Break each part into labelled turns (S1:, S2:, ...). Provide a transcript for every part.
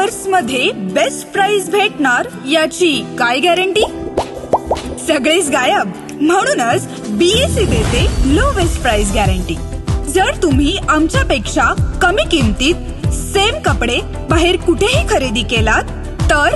S1: ऑफर्समध्ये best price भेटणार याची काय गॅरंटी सगळेच गायब. म्हणूनच बीएससी देते लो बेस्ट प्राइस गॅरंटी जर तुम्ही आमच्यापेक्षा कमी किमतीत सेम कपडे बाहेर कुठेही खरेदी केलात तर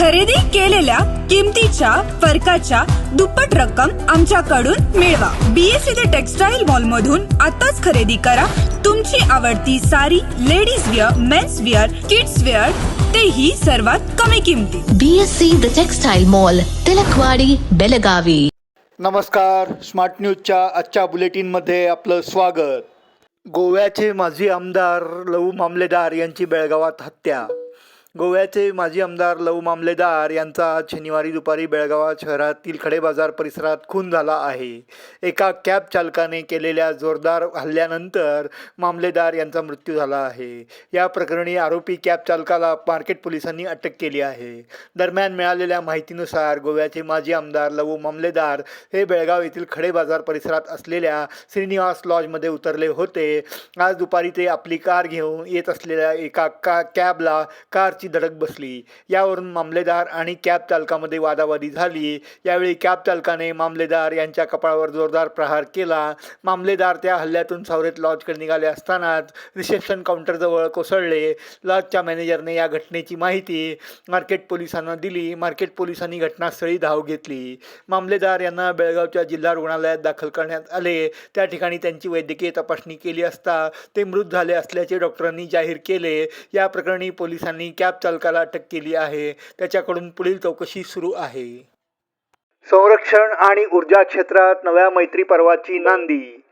S1: खरेदी केलेल्या किमतीच्या फरकाच्या दुप्पट रक्कम आमच्याकडून मिळवा. बीएससी द टेक्सटाईल मॉल मधून आताच खरेदी करा. तुमची आवडती sari ladies wear men's wear kids wear तेही सर्वात कमी किमतीत
S2: BSC the textile mall Tilakwadi Belagavi.
S3: नमस्कार. स्मार्ट न्यूजच्या आजच्या बुलेटिनमध्ये आपलं स्वागत. गोव्याचे माजी आमदार लहू मामलेदार यांची बेळगावात हत्या. गोव्याचे माजी आमदार लव मामलेदार यांचा आज शनिवारी दुपारी बेळगाव शहरातील खडे बाजार परिसरात खून झाला आहे. एका कॅब चालकाने केलेल्या जोरदार हल्ल्यानंतर मामलेदार यांचा मृत्यू झाला आहे. या प्रकरणी आरोपी कॅब चालकाला मार्केट पोलिसांनी अटक केली आहे. दरम्यान मिळालेल्या माहितीनुसार गोव्याचे माजी आमदार लवू मामलेदार हे बेळगाव येथील खडे बाजार परिसरात असलेल्या श्रीनिवास लॉजमध्ये उतरले होते. आज दुपारी ते आपली कार घेऊन येत असलेल्या एका का कॅबला कार कारची धडक बसली. यावरून मामलेदार आणि कॅब चालकामध्ये वादावादी झाली. यावेळी कॅब चालकाने मामलेदार यांच्या कपाळावर जोरदार प्रहार केला. मामलेदार त्या हल्ल्यातून सावरेत लॉजकडे निघाले असतानाच रिसेप्शन काउंटरजवळ कोसळले. लॉजच्या मॅनेजरने या घटनेची माहिती मार्केट पोलिसांना दिली. मार्केट पोलिसांनी घटनास्थळी धाव घेतली. मामलेदार यांना बेळगावच्या जिल्हा रुग्णालयात दाखल करण्यात आले. त्या ठिकाणी त्यांची वैद्यकीय तपासणी केली असता ते मृत झाले असल्याचे डॉक्टरांनी जाहीर केले. या प्रकरणी पोलिसांनी कॅब चालकाला अटक केली आहे. त्याच्याकडून पुढील चौकशी सुरू आहे. संरक्षण आणि ऊर्जा क्षेत्रात नव्या मैत्री पर्वाची नांदी.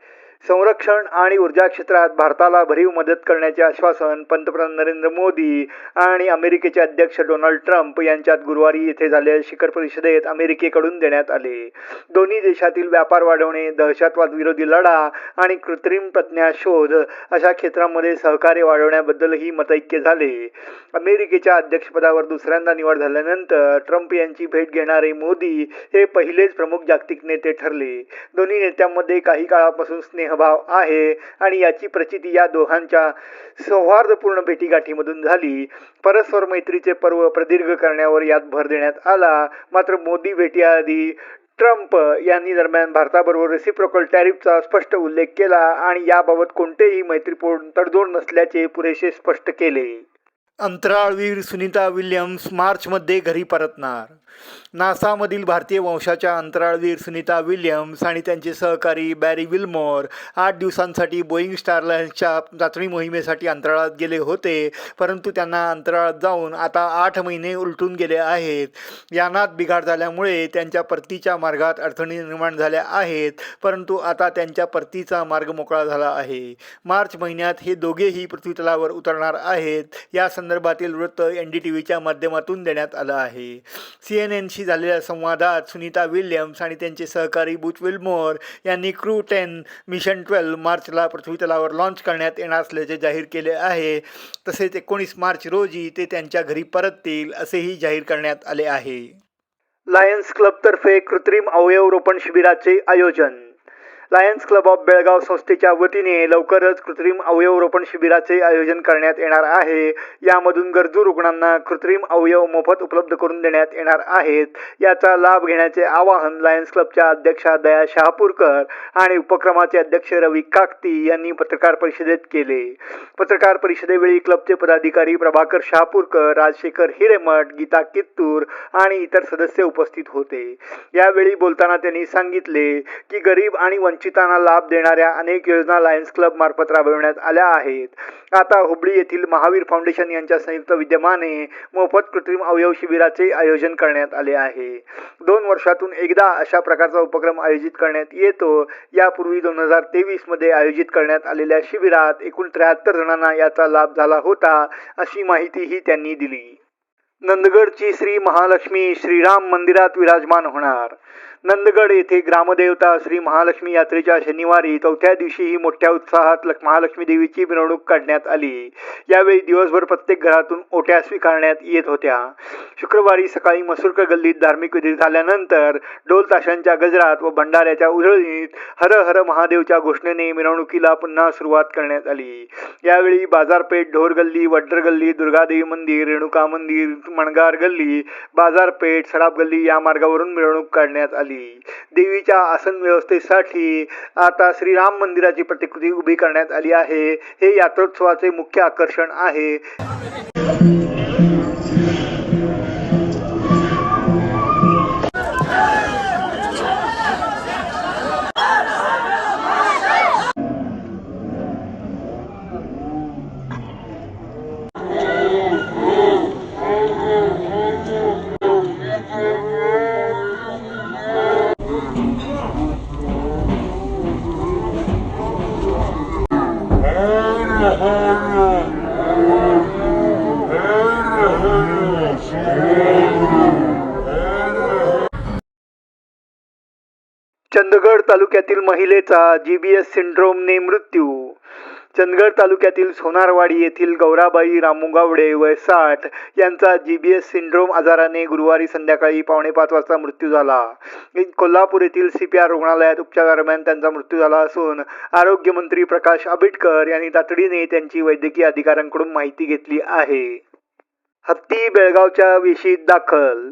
S3: संरक्षण आणि ऊर्जा क्षेत्रात भारताला भरीव मदत करण्याचे आश्वासन पंतप्रधान नरेंद्र मोदी आणि अमेरिकेचे अध्यक्ष डोनाल्ड ट्रम्प यांच्यात गुरुवारी येथे झालेल्या शिखर परिषदेत अमेरिकेकडून देण्यात आले. दोन्ही देशातील व्यापार वाढवणे दहशतवाद विरोधी लढा आणि कृत्रिम प्रज्ञा शोध अशा क्षेत्रांमध्ये सहकार्य वाढवण्याबद्दलही मतैक्य झाले. अमेरिकेच्या अध्यक्षपदावर दुसऱ्यांदा निवड झाल्यानंतर ट्रम्प यांची भेट घेणारे मोदी हे पहिलेच प्रमुख जागतिक नेते ठरले. दोन्ही नेत्यांमध्ये काही काळापासून स्नेह स्नेहभाव आहे आणि याची प्रचिती या दोघांच्या सौहार्दपूर्ण भेटीगाठीमधून झाली. परस्पर मैत्रीचे पर्व प्रदीर्घ करण्यावर यात भर देण्यात आला. मात्र मोदी भेटीआधी ट्रम्प यांनी दरम्यान भारताबरोबर रेसिप्रोकल टॅरिफचा स्पष्ट उल्लेख केला आणि याबाबत कोणतेही मैत्रीपूर्ण तडजोड नसल्याचे पुरेसे स्पष्ट केले. अंतराळवीर सुनीता विल्यम्स मार्चमध्ये घरी परतणार. नासामधील भारतीय वंशाच्या अंतराळवीर सुनीता विल्यम्स आणि त्यांचे सहकारी बॅरी विल्मोर आठ दिवसांसाठी बोईंग स्टारलाइन्सच्या चाचणी मोहिमेसाठी अंतराळात गेले होते. परंतु त्यांना अंतराळात जाऊन आता आठ महिने उलटून गेले आहेत. यानात बिघाड झाल्यामुळे त्यांच्या परतीच्या मार्गात अडचणी निर्माण झाल्या आहेत. परंतु आता त्यांच्या परतीचा मार्ग मोकळा झाला आहे. मार्च महिन्यात हे दोघेही पृथ्वीतलावर उतरणार आहेत. या संदर्भातील वृत्त एन डी टी व्हीच्या माध्यमातून देण्यात आलं आहे. सी एन एनशी झालेल्या संवादात सुनीता विल्यम्स आणि त्यांचे सहकारी बुच विल्मोर यांनी क्रू टेन मिशन ट्वेल्व मार्चला पृथ्वीतलावर लॉन्च करण्यात येणार असल्याचे जाहीर केले आहे. तसेच एकोणीस मार्च रोजी ते त्यांच्या घरी परततील असेही जाहीर करण्यात आले आहे. लायन्स क्लबतर्फे कृत्रिम अवयवरोपण शिबिराचे आयोजन. लायन्स क्लब ऑफ बेळगाव संस्थेच्या वतीने लवकरच कृत्रिम अवयव रोपण शिबिराचे आयोजन करण्यात येणार आहे. यामधून गरजू रुग्णांना कृत्रिम अवयव मोफत उपलब्ध करून देण्यात येणार आहेत. याचा लाभ घेण्याचे आवाहन लायन्स क्लबच्या अध्यक्षा दया शहापूरकर आणि उपक्रमाचे अध्यक्ष रवी काकती यांनी पत्रकार परिषदेत केले. पत्रकार परिषदेवेळी क्लबचे पदाधिकारी प्रभाकर शहापूरकर राजशेखर हिरेमठ गीता कित्तूर आणि इतर सदस्य उपस्थित होते. यावेळी बोलताना त्यांनी सांगितले की गरीब आणि वंचितांना लाभ देणाऱ्या अनेक योजना लायन्स क्लब मार्फत राबविण्यात आल्या आहेत. आता हुबळी येथील महावीर फाउंडेशन यांच्या संयुक्त विद्यमाने मोफत कृत्रिम अवयव शिबिराचे आयोजन करण्यात आले आहे. दोन वर्षातून एकदा अशा प्रकारचा उपक्रम आयोजित करण्यात येतो. यापूर्वी दोन हजार तेवीसमध्ये आयोजित करण्यात आलेल्या शिबिरात एकूण त्र्याहत्तर जणांना याचा लाभ झाला होता अशी माहितीही त्यांनी दिली. नंदगडची श्री महालक्ष्मी श्रीराम मंदिरात विराजमान होणार. नंदगड येथे ग्रामदेवता श्री महालक्ष्मी यात्रेच्या शनिवारी चौथ्या दिवशीही मोठ्या उत्साहात महालक्ष्मी देवीची मिरवणूक काढण्यात आली. यावेळी दिवसभर प्रत्येक घरातून ओट्या स्वीकारण्यात येत होत्या. शुक्रवारी सकाळी मसूरकर गल्लीत धार्मिक विधी झाल्यानंतर ढोल ताशांच्या गजरात व भंडाऱ्याच्या उधळणीत हर हर महादेवच्या घोषणेने मिरवणुकीला पुन्हा सुरुवात करण्यात आली. यावेळी बाजारपेठ ढोर गल्ली वड्डर गल्ली दुर्गादेवी मंदिर रेणुका मंदिर मणगार गल्ली बाजारपेठ सडाप गल्ली या मार्गावरून मिरवणूक काढण्यात आली. देवीच्या आसन व्यवस्थेसाठी आता श्रीराम मंदिराची प्रतिकृती उभी करण्यात आली आहे. हे यात्रोत्सवाचे मुख्य आकर्षण आहे. तालुक्यातील महिलेचा जीबीएस सिंड्रोमने मृत्यू. चंदगड तालुक्यातील सोनारवाडी येथील गौराबाई रामुगावडे वय साठ यांचा जीबीएस सिंड्रोम आजाराने गुरुवारी संध्याकाळी पावणे पाच वाजता मृत्यू झाला. कोल्हापूर येथील सीपीआर रुग्णालयात उपचारादरम्यान त्यांचा मृत्यू झाला असून आरोग्यमंत्री प्रकाश आंबेडकर यांनी तातडीने त्यांची वैद्यकीय अधिकाऱ्यांकडून माहिती घेतली आहे. हत्ती बेळगावच्या वेशीत दाखल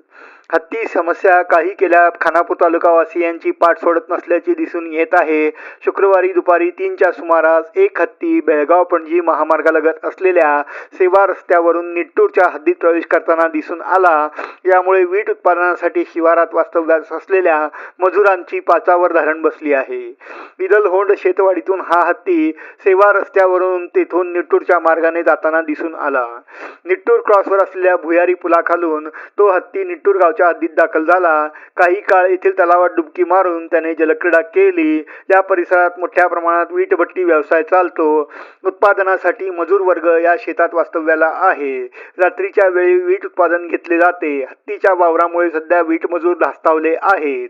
S3: हत्ती समस्या काही केल्या खानापूर तालुकावासियांची पाठ सोडत नसल्याचे दिसून येत आहे. शुक्रवारी दुपारी तीनच्या सुमारास एक हत्ती बेळगाव पणजी महामार्गालगत असलेल्या सेवा रस्त्यावरून निट्टूरच्या हद्दीत प्रवेश करताना दिसून आला. यामुळे वीट उत्पादनासाठी शिवारात वास्तव्यास असलेल्या मजुरांची पाचावर धारण बसली आहे. विदलहोंड शेतवाडीतून हा हत्ती सेवा रस्त्यावरून तेथून निट्टूरच्या मार्गाने जाताना दिसून आला. निट्टूर क्रॉसवर असलेल्या भुयारी पुलाखालून तो हत्ती निट्टूर गाव तलावाच्या हद्दीत दाखल झाला. काही काळ येथील तलावात डुबकी मारून त्याने जलक्रीडा केली. या परिसरात मोठ्या प्रमाणात वीटभट्टी व्यवसाय चालतो. उत्पादनासाठी मजूर वर्ग या शेतात वास्तव्याला आहे. रात्रीच्या वेळी वीट उत्पादन घेतले जाते. हत्तीच्या वावरामुळे सध्या वीट मजूर धास्तावले आहेत.